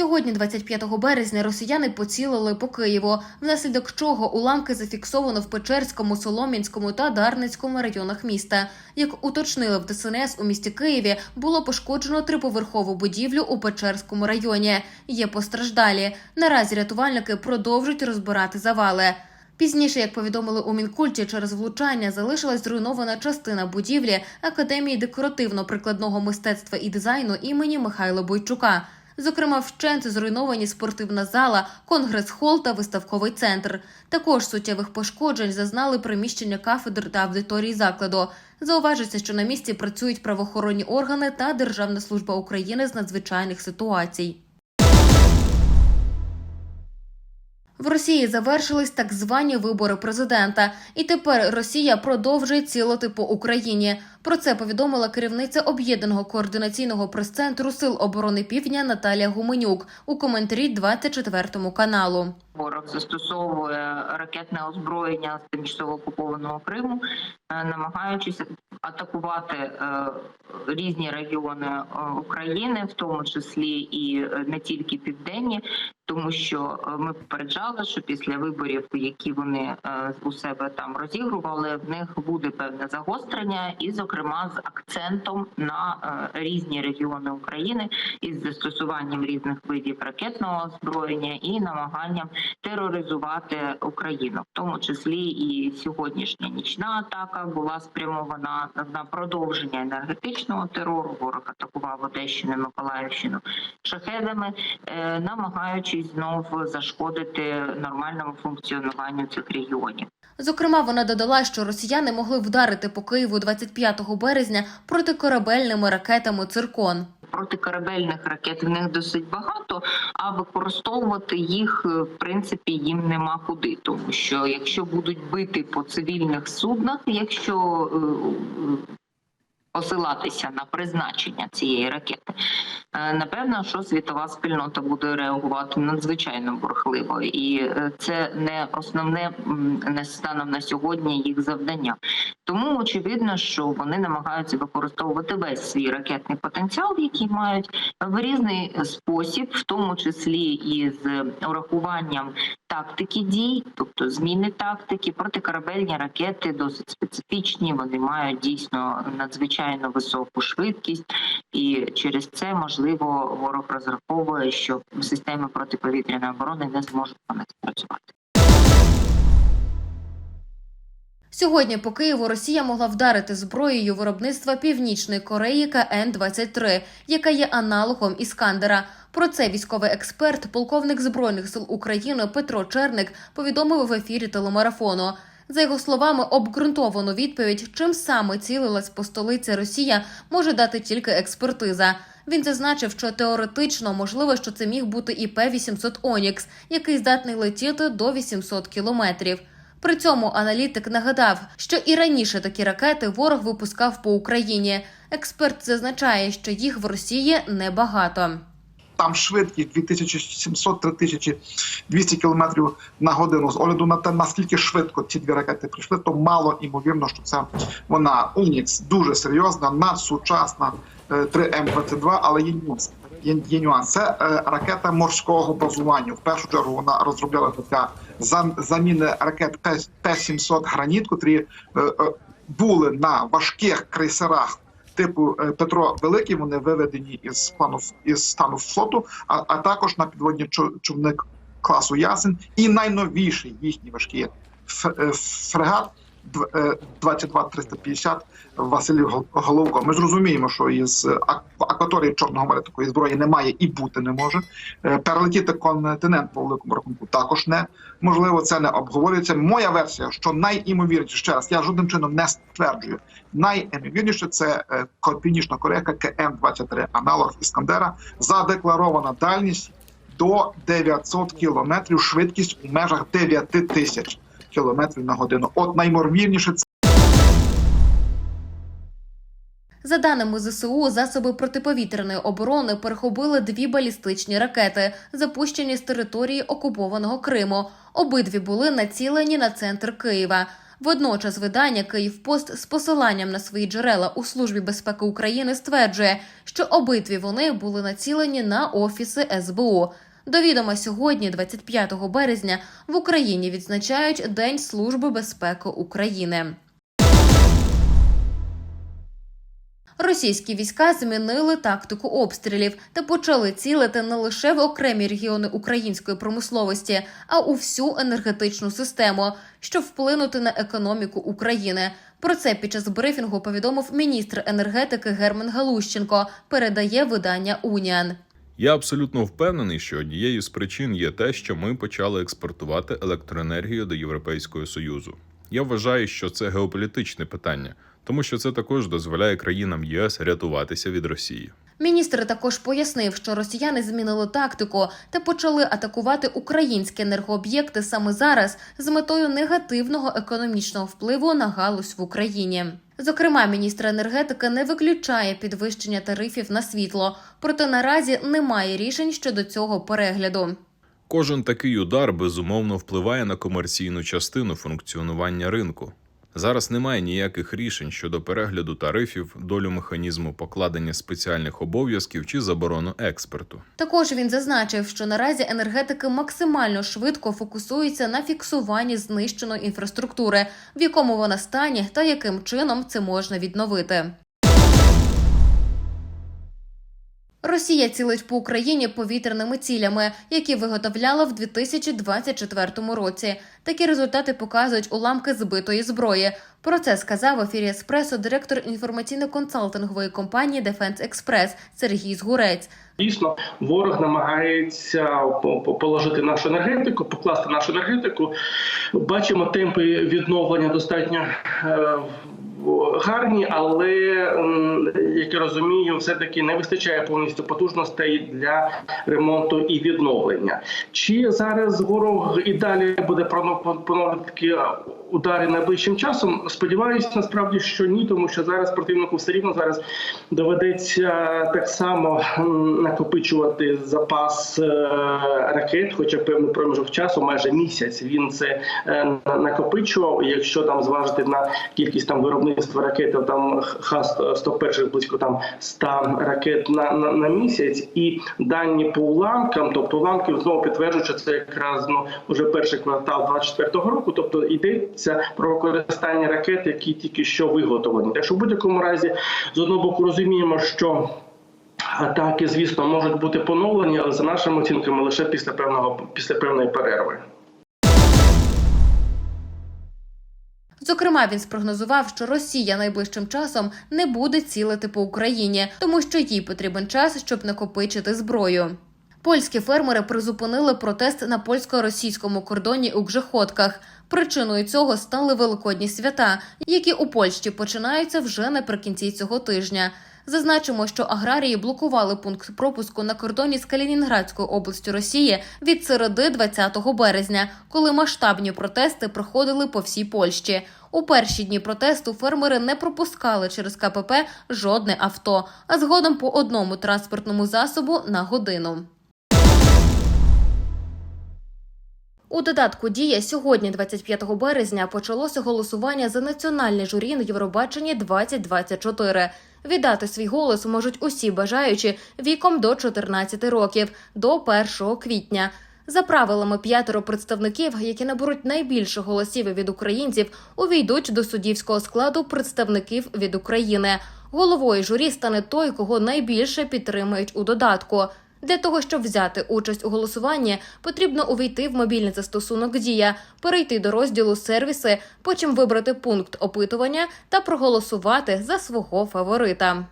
Сьогодні, 25 березня, росіяни поцілили по Києву, внаслідок чого уламки зафіксовано в Печерському, Солом'янському та Дарницькому районах міста. Як уточнили в ДСНС у місті Києві, було пошкоджено триповерхову будівлю у Печерському районі. Є постраждалі. Наразі рятувальники продовжують розбирати завали. Пізніше, як повідомили у Мінкульті, через влучання залишилась зруйнована частина будівлі Академії декоративно-прикладного мистецтва і дизайну імені Михайла Бойчука. Зокрема, вщент зруйновані спортивна зала, конгрес-хол та виставковий центр. Також суттєвих пошкоджень зазнали приміщення кафедр та аудиторії закладу. Зауважиться, що на місці працюють правоохоронні органи та Державна служба України з надзвичайних ситуацій. В Росії завершились так звані вибори президента, і тепер Росія продовжує цілити по Україні. Про це повідомила керівниця об'єднаного координаційного прес-центру Сил оборони Півдня Наталія Гуменюк у коментарі 24 каналу. Ворог застосовує ракетне озброєння з тимчасово окупованого Криму, е, намагаючись атакувати е, різні регіони е, України, в тому числі і не тільки південні, тому що ми попереджали, що після виборів, які вони у себе там розігрували, в них буде певне загострення, і, зокрема, з акцентом на е, різні регіони України із застосуванням різних видів ракетного озброєння і намаганням тероризувати Україну, в тому числі і сьогоднішня нічна атака була спрямована на продовження енергетичного терору. Ворог атакував Одещину, Миколаївщину шахедами, е, намагаючись знов зашкодити нормальному функціонуванню цих регіонів. Зокрема, вона додала, що росіяни могли вдарити по Києву 25 березня протикорабельними ракетами «Циркон». Протикорабельних ракет в них досить багато, а використовувати їх е, в принципі їм нема куди, тому що якщо будуть бити по цивільних суднах, якщо е, посилатися на призначення цієї ракети, е, напевно, що світова спільнота буде реагувати надзвичайно бурхливо, і е, це не основне не станом на сьогодні їх завдання. Тому очевидно, що вони намагаються використовувати весь свій ракетний потенціал, який мають в різний спосіб, в тому числі і з урахуванням тактики дій, тобто зміни тактики, протикорабельні ракети досить специфічні. Вони мають дійсно надзвичайно високу швидкість, і через це можливо ворог розраховує, що системи протиповітряної оборони не зможуть них працювати. Сьогодні по Києву Росія могла вдарити зброєю виробництва Північної Кореї КН-23, яка є аналогом Іскандера. Про це військовий експерт, полковник збройних сил України Петро Черник повідомив в ефірі телемарафону. За його словами, обґрунтовану відповідь, чим саме цілилась по столиці Росія, може дати тільки експертиза. Він зазначив, що теоретично можливо, що це міг бути і П-800 Онікс, який здатний летіти до 800 кілометрів. При цьому аналітик нагадав, що і раніше такі ракети ворог випускав по Україні. Експерт зазначає, що їх в Росії небагато. там швидкість 2700-3200 км на годину. З огляду на те, наскільки швидко ці дві ракети прийшли, то мало імовірно, що це вона Унікс дуже серйозна, надсучасна е, 3М22, але є нюанс. Є, нюанс. Це е, ракета морського базування. В першу чергу вона розроблялася для заміни ракет Т- Т-700 граніт, котрі е, е, були на важких крейсерах типу Петро Великий. Вони виведені із стану із стану флоту, а, а також на підводні чу- човни класу Ясен. І найновіший їхній важкий фрегат 22350 Василів Гол- Головко. Ми зрозуміємо, що із акваторії Чорного моря такої зброї немає і бути не може. Е, Перелетіти континент по великому рахунку також не можливо. Це не обговорюється. Моя версія, що найімовірніше ще раз, я жодним чином не стверджую. Найімовірніше це е, Північна Корея КМ-23, аналог Іскандера, задекларована дальність до 900 кілометрів, швидкість у межах 9 тисяч кілометрів на годину. От найімовірніше За даними ЗСУ, засоби протиповітряної оборони перехопили дві балістичні ракети, запущені з території окупованого Криму. Обидві були націлені на центр Києва. Водночас видання Київпост з посиланням на свої джерела у службі безпеки України стверджує, що обидві вони були націлені на офіси СБУ. До відома сьогодні, 25 березня, в Україні відзначають День Служби безпеки України. Російські війська змінили тактику обстрілів та почали цілити не лише в окремі регіони української промисловості, а у всю енергетичну систему, щоб вплинути на економіку України. Про це під час брифінгу повідомив міністр енергетики Герман Галущенко. Передає видання Уніан. Я абсолютно впевнений, що однією з причин є те, що ми почали експортувати електроенергію до Європейського Союзу. Я вважаю, що це геополітичне питання, тому що це також дозволяє країнам ЄС рятуватися від Росії. Міністр також пояснив, що росіяни змінили тактику та почали атакувати українські енергооб'єкти саме зараз з метою негативного економічного впливу на галузь в Україні. Зокрема, міністр енергетики не виключає підвищення тарифів на світло, проте наразі немає рішень щодо цього перегляду. Кожен такий удар безумовно впливає на комерційну частину функціонування ринку. Зараз немає ніяких рішень щодо перегляду тарифів, долю механізму покладення спеціальних обов'язків чи заборону експорту. Також він зазначив, що наразі енергетики максимально швидко фокусуються на фіксуванні знищеної інфраструктури, в якому вона стані та яким чином це можна відновити. Росія цілить по Україні повітряними цілями, які виготовляла в 2024 році. Такі результати показують уламки збитої зброї. Про це сказав в ефірі Еспресо директор інформаційно-консалтингової компанії Defense Express Сергій Згурець. Дійсно, ворог намагається по- по- положити нашу енергетику, покласти нашу енергетику. Бачимо темпи відновлення достатньо е, гарні, але як я розумію, все таки не вистачає повністю потужностей для ремонту і відновлення. Чи зараз ворог і далі буде поновлювати такі удари найближчим часом? Сподіваюся, насправді, що ні, тому що зараз противнику все рівно зараз доведеться так само накопичувати запас е, ракет, хоча певний проміжок часу, майже місяць. Він це е, накопичував. Якщо там зважити на кількість там виробництва ракет, там Х-101 близько там 100 ракет на, на, на місяць, і дані по уламкам, тобто уламки знову підтверджують, що це якраз ну вже перший квартал 24-го року. Тобто йдеться про використання ракет, які тільки що виготовлені. Так що в будь-якому разі з одного боку розуміємо, що Атаки, звісно, можуть бути поновлені, але за нашими оцінками лише після певного після певної перерви. Зокрема, він спрогнозував, що Росія найближчим часом не буде цілити по Україні, тому що їй потрібен час, щоб накопичити зброю. Польські фермери призупинили протест на польсько-російському кордоні у Гжехотках. Причиною цього стали великодні свята, які у Польщі починаються вже наприкінці цього тижня. Зазначимо, що аграрії блокували пункт пропуску на кордоні з Калінінградською областю Росії від середи 20 березня, коли масштабні протести проходили по всій Польщі. У перші дні протесту фермери не пропускали через КПП жодне авто, а згодом по одному транспортному засобу на годину. У додатку Дія сьогодні, 25 березня, почалося голосування за національне журі на Євробаченні 2024. Віддати свій голос можуть усі бажаючі віком до 14 років до 1 квітня. За правилами п'ятеро представників, які наберуть найбільше голосів від українців, увійдуть до суддівського складу представників від України. Головою журі стане той, кого найбільше підтримують у додатку. Для того щоб взяти участь у голосуванні, потрібно увійти в мобільний застосунок Дія, перейти до розділу сервіси, потім вибрати пункт опитування та проголосувати за свого фаворита.